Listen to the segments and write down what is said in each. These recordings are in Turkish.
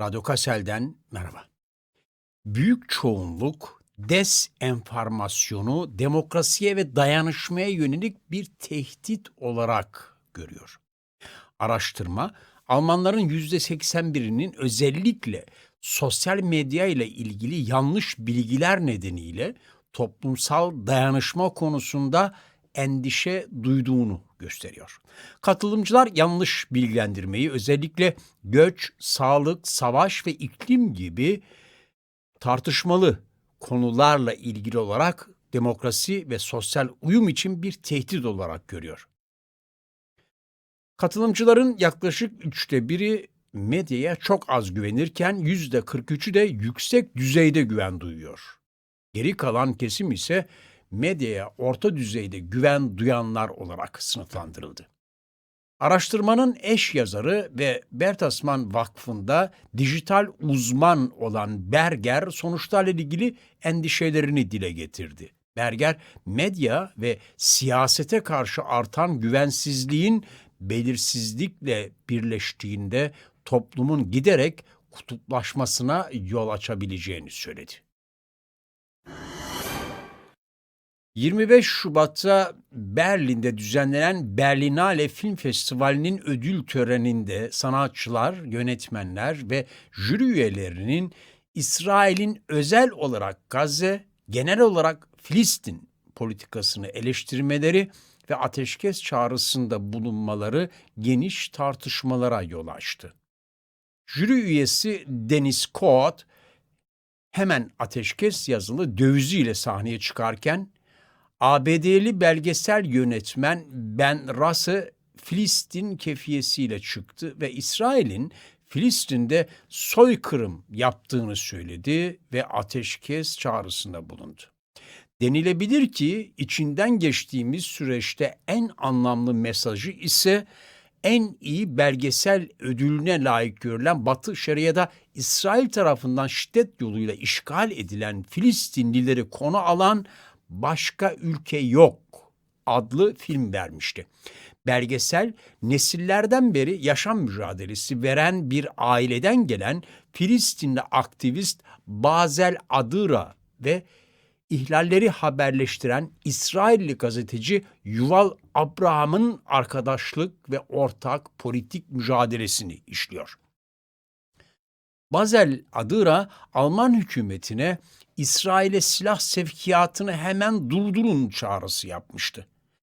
Radyo Kassel'den merhaba. Büyük çoğunluk desenformasyonu demokrasiye ve dayanışmaya yönelik bir tehdit olarak görüyor. Araştırma Almanların %81'inin özellikle sosyal medya ile ilgili yanlış bilgiler nedeniyle toplumsal dayanışma konusunda endişe duyduğunu gösteriyor. Katılımcılar yanlış bilgilendirmeyi özellikle göç, sağlık, savaş ve iklim gibi tartışmalı konularla ilgili olarak demokrasi ve sosyal uyum için bir tehdit olarak görüyor. Katılımcıların yaklaşık üçte biri medyaya çok az güvenirken yüzde 43'ü de yüksek düzeyde güven duyuyor. Geri kalan kesim ise medyaya orta düzeyde güven duyanlar olarak sınıflandırıldı. Araştırmanın eş yazarı ve Bertelsmann Vakfı'nda dijital uzman olan Berger sonuçlarla ilgili endişelerini dile getirdi. Berger, medya ve siyasete karşı artan güvensizliğin belirsizlikle birleştiğinde toplumun giderek kutuplaşmasına yol açabileceğini söyledi. 25 Şubat'ta Berlin'de düzenlenen Berlinale Film Festivali'nin ödül töreninde sanatçılar, yönetmenler ve jüri üyelerinin İsrail'in özel olarak Gazze, genel olarak Filistin politikasını eleştirmeleri ve ateşkes çağrısında bulunmaları geniş tartışmalara yol açtı. Jüri üyesi Dennis Koat hemen ateşkes yazılı dövizüyle sahneye çıkarken ABD'li belgesel yönetmen Ben Russ'ı Filistin kefiyesiyle çıktı ve İsrail'in Filistin'de soykırım yaptığını söyledi ve ateşkes çağrısında bulundu. Denilebilir ki içinden geçtiğimiz süreçte en anlamlı mesajı ise en iyi belgesel ödülüne layık görülen Batı Şeria'da İsrail tarafından şiddet yoluyla işgal edilen Filistinlileri konu alan Başka Ülke Yok adlı film vermişti. Belgesel nesillerden beri yaşam mücadelesi veren bir aileden gelen Filistinli aktivist Bazel Adıra ve ihlalleri haberleştiren İsrailli gazeteci Yuval Abraham'ın arkadaşlık ve ortak politik mücadelesini işliyor. Bazel Adıra Alman hükümetine İsrail'e silah sevkiyatını hemen durdurun çağrısı yapmıştı.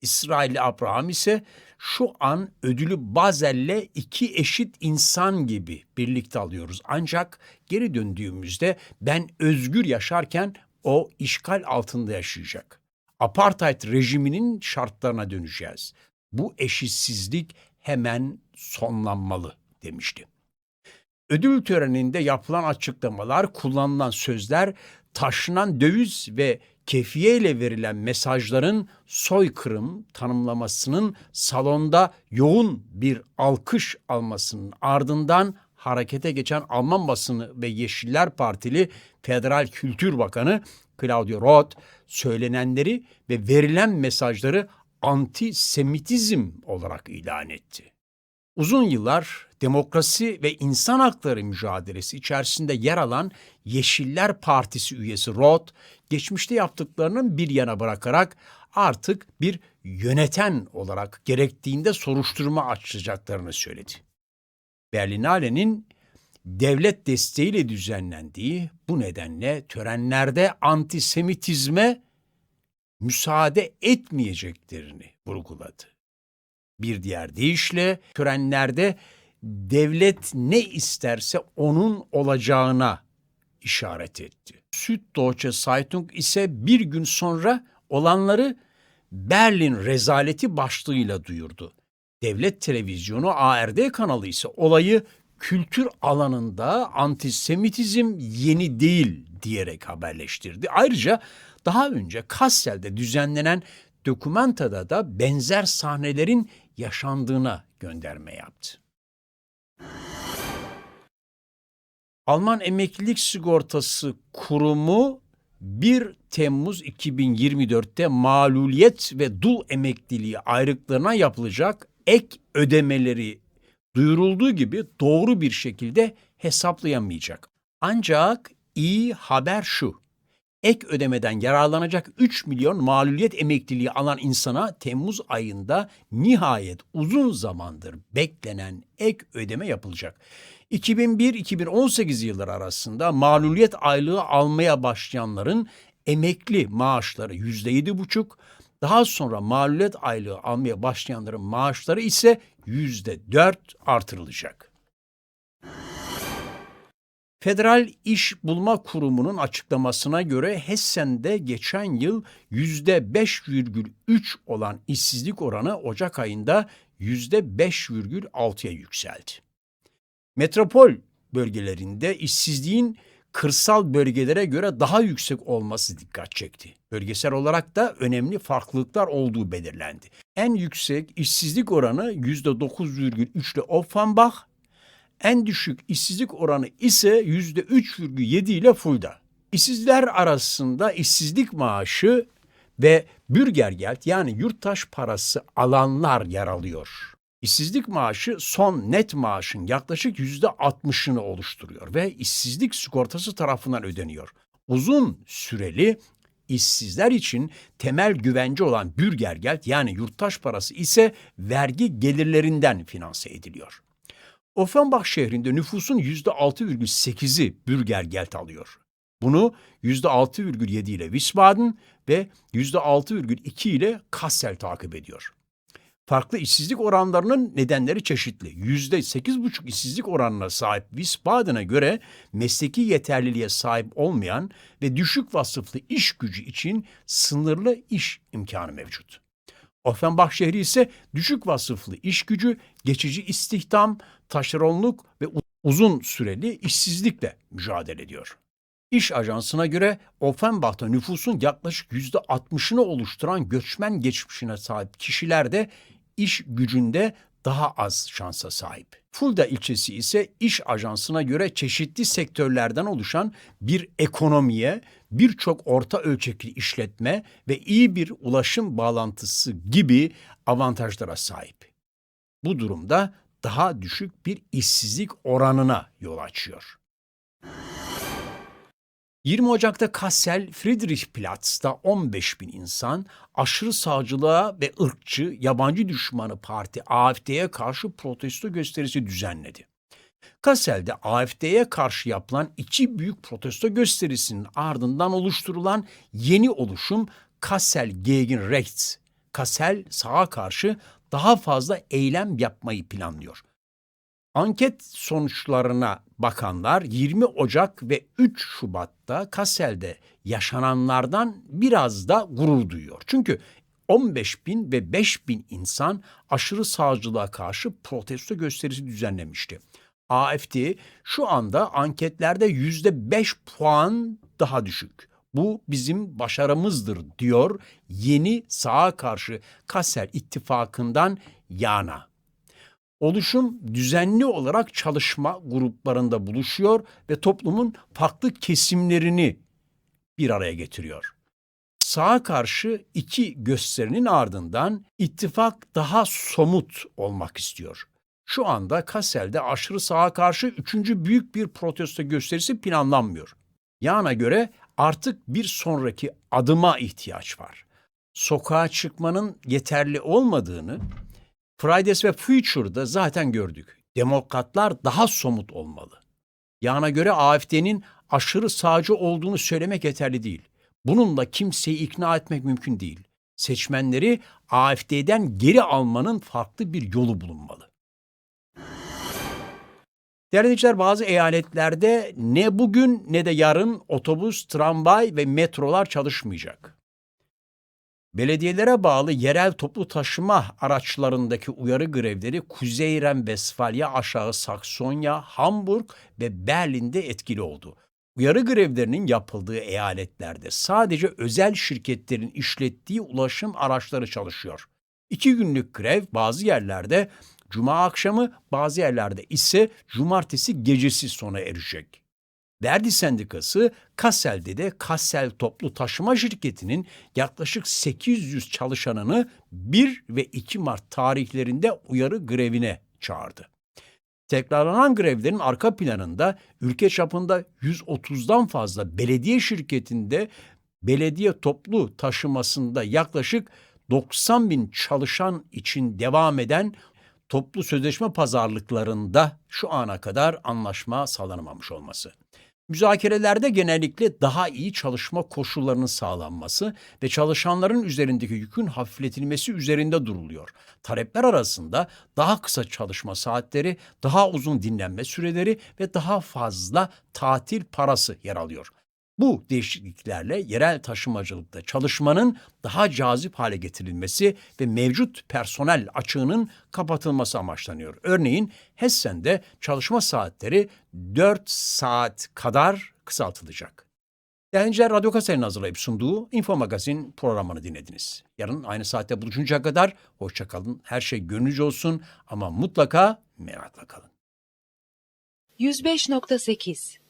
İsrailli Abraham ise şu an ödülü Bazel'le iki eşit insan gibi birlikte alıyoruz. Ancak geri döndüğümüzde ben özgür yaşarken o işgal altında yaşayacak. Apartheid rejiminin şartlarına döneceğiz. Bu eşitsizlik hemen sonlanmalı demişti. Ödül töreninde yapılan açıklamalar, kullanılan sözler, taşınan döviz ve kefiye ile verilen mesajların soykırım tanımlamasının salonda yoğun bir alkış almasının ardından harekete geçen Alman basını ve Yeşiller Partili Federal Kültür Bakanı Claudio Roth söylenenleri ve verilen mesajları antisemitizm olarak ilan etti. Uzun yıllar demokrasi ve insan hakları mücadelesi içerisinde yer alan Yeşiller Partisi üyesi Roth, geçmişte yaptıklarının bir yana bırakarak artık bir yöneten olarak gerektiğinde soruşturma açacaklarını söyledi. Berlinale'nin devlet desteğiyle düzenlendiği bu nedenle törenlerde antisemitizme müsaade etmeyeceklerini vurguladı. Bir diğer deyişle törenlerde devlet ne isterse onun olacağına işaret etti. Süddeutsche Zeitung ise bir gün sonra olanları Berlin rezaleti başlığıyla duyurdu. Devlet televizyonu ARD kanalı ise olayı kültür alanında antisemitizm yeni değil diyerek haberleştirdi. Ayrıca daha önce Kassel'de düzenlenen dokumentada da benzer sahnelerin yaşandığına gönderme yaptı. Alman Emeklilik Sigortası Kurumu 1 Temmuz 2024'te maluliyet ve dul emekliliği ayrıklarına yapılacak ek ödemeleri duyurulduğu gibi doğru bir şekilde hesaplayamayacak. Ancak iyi haber şu. Ek ödemeden yararlanacak 3 milyon maluliyet emekliliği alan insana Temmuz ayında nihayet uzun zamandır beklenen ek ödeme yapılacak. 2001-2018 yılları arasında maluliyet aylığı almaya başlayanların emekli maaşları %7,5, daha sonra maluliyet aylığı almaya başlayanların maaşları ise %4 artırılacak. Federal İş Bulma Kurumu'nun açıklamasına göre Hessen'de geçen yıl %5,3 olan işsizlik oranı Ocak ayında %5,6'ya yükseldi. Metropol bölgelerinde işsizliğin kırsal bölgelere göre daha yüksek olması dikkat çekti. Bölgesel olarak da önemli farklılıklar olduğu belirlendi. En yüksek işsizlik oranı %9,3 ile Offenbach, en düşük işsizlik oranı ise %3,7 ile Fulda. İşsizler arasında işsizlik maaşı ve bürgergeld yani yurttaş parası alanlar yer alıyor. İşsizlik maaşı son net maaşın yaklaşık %60'ını oluşturuyor ve işsizlik sigortası tarafından ödeniyor. Uzun süreli işsizler için temel güvence olan bürgergeld yani yurttaş parası ise vergi gelirlerinden finanse ediliyor. Offenbach şehrinde nüfusun %6,8'i bürgergeld alıyor. Bunu %6,7 ile Wiesbaden ve %6,2 ile Kassel takip ediyor. Farklı işsizlik oranlarının nedenleri çeşitli. %8,5 işsizlik oranına sahip Wiesbaden'a göre mesleki yeterliliğe sahip olmayan ve düşük vasıflı iş gücü için sınırlı iş imkanı mevcut. Offenbach ise düşük vasıflı iş gücü, geçici istihdam, taşeronluk ve uzun süreli işsizlikle mücadele ediyor. İş ajansına göre Offenbach'ta nüfusun yaklaşık %60'ını oluşturan göçmen geçmişine sahip kişiler de iş gücünde daha az şansa sahip. Fulda ilçesi ise iş ajansına göre çeşitli sektörlerden oluşan bir ekonomiye, birçok orta ölçekli işletme ve iyi bir ulaşım bağlantısı gibi avantajlara sahip. Bu durumda daha düşük bir işsizlik oranına yol açıyor. 20 Ocak'ta Kassel Friedrichsplatz'ta 15 bin insan aşırı sağcılığa ve ırkçı yabancı düşmanı parti AfD'ye karşı protesto gösterisi düzenledi. Kassel'de AfD'ye karşı yapılan iki büyük protesto gösterisinin ardından oluşturulan yeni oluşum Kassel Gegen Rechts, Kassel sağa karşı daha fazla eylem yapmayı planlıyor. Anket sonuçlarına bakanlar 20 Ocak ve 3 Şubat'ta Kassel'de yaşananlardan biraz da gurur duyuyor. Çünkü 15 bin ve 5 bin insan aşırı sağcılığa karşı protesto gösterisi düzenlemişti. AFD şu anda anketlerde yüzde 5 puan daha düşük. Bu bizim başarımızdır diyor yeni sağa karşı Kassel ittifakından yana. Oluşum düzenli olarak çalışma gruplarında buluşuyor ve toplumun farklı kesimlerini bir araya getiriyor. Sağa karşı iki gösterinin ardından ittifak daha somut olmak istiyor. Şu anda Kassel'de aşırı sağa karşı üçüncü büyük bir protesto gösterisi planlanmıyor. Yana göre artık bir sonraki adıma ihtiyaç var. Sokağa çıkmanın yeterli olmadığını Fridays ve Future'da zaten gördük. Demokratlar daha somut olmalı. Yana göre AFD'nin aşırı sağcı olduğunu söylemek yeterli değil. Bununla kimseyi ikna etmek mümkün değil. Seçmenleri AFD'den geri almanın farklı bir yolu bulunmalı. Değerli dinleyiciler bazı eyaletlerde ne bugün ne de yarın otobüs, tramvay ve metrolar çalışmayacak. Belediyelere bağlı yerel toplu taşıma araçlarındaki uyarı grevleri Kuzey Ren-Vesfalya, Aşağı Saksonya, Hamburg ve Berlin'de etkili oldu. Uyarı grevlerinin yapıldığı eyaletlerde sadece özel şirketlerin işlettiği ulaşım araçları çalışıyor. İki günlük grev bazı yerlerde cuma akşamı, bazı yerlerde ise cumartesi gecesi sona erecek. Verdi Sendikası Kassel'de de Kassel Toplu Taşıma Şirketi'nin yaklaşık 800 çalışanını 1 ve 2 Mart tarihlerinde uyarı grevine çağırdı. Tekrarlanan grevlerin arka planında ülke çapında 130'dan fazla belediye şirketinde belediye toplu taşımasında yaklaşık 90 bin çalışan için devam eden toplu sözleşme pazarlıklarında şu ana kadar anlaşma sağlanamamış olması. Müzakerelerde genellikle daha iyi çalışma koşullarının sağlanması ve çalışanların üzerindeki yükün hafifletilmesi üzerinde duruluyor. Talepler arasında daha kısa çalışma saatleri, daha uzun dinlenme süreleri ve daha fazla tatil parası yer alıyor. Bu değişikliklerle yerel taşımacılıkta çalışmanın daha cazip hale getirilmesi ve mevcut personel açığının kapatılması amaçlanıyor. Örneğin Hessen'de çalışma saatleri 4 saat kadar kısaltılacak. Değerli Radyo Kaser'in hazırlayıp sunduğu Info Magazin programını dinlediniz. Yarın aynı saatte buluşuncaya kadar hoşçakalın. Her şey gönlünüzce olsun ama mutlaka merakla kalın. 105.8